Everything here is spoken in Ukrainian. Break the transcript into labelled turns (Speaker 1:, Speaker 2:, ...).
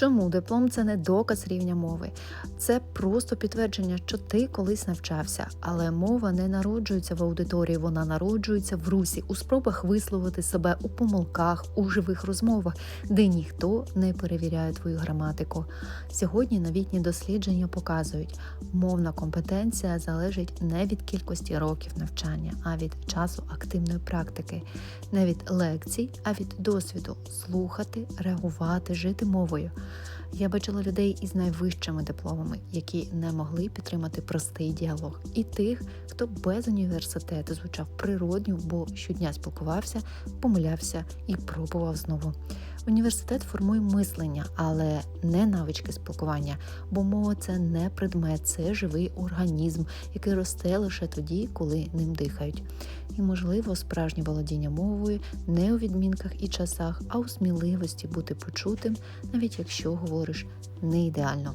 Speaker 1: Чому диплом це не доказ рівня мови? Це просто підтвердження, що ти колись навчався, але мова не народжується в аудиторії, вона народжується в русі, у спробах висловити себе у помилках, у живих розмовах, де ніхто не перевіряє твою граматику. Сьогодні новітні дослідження показують, мовна компетенція залежить не від кількості років навчання, а від часу активної практики, не від лекцій, а від досвіду слухати, реагувати, жити мовою. Я бачила людей із найвищими дипломами, які не могли підтримати простий діалог, і тих, хто без університету звучав природньо, бо щодня спілкувався, помилявся і пробував знову. Університет формує мислення, але не навички спілкування, бо мова це не предмет, це живий організм, який росте лише тоді, коли ним дихають. І, можливо, справжнє володіння мовою не у відмінках і часах, а у сміливості бути почутим, навіть якщо говориш не ідеально.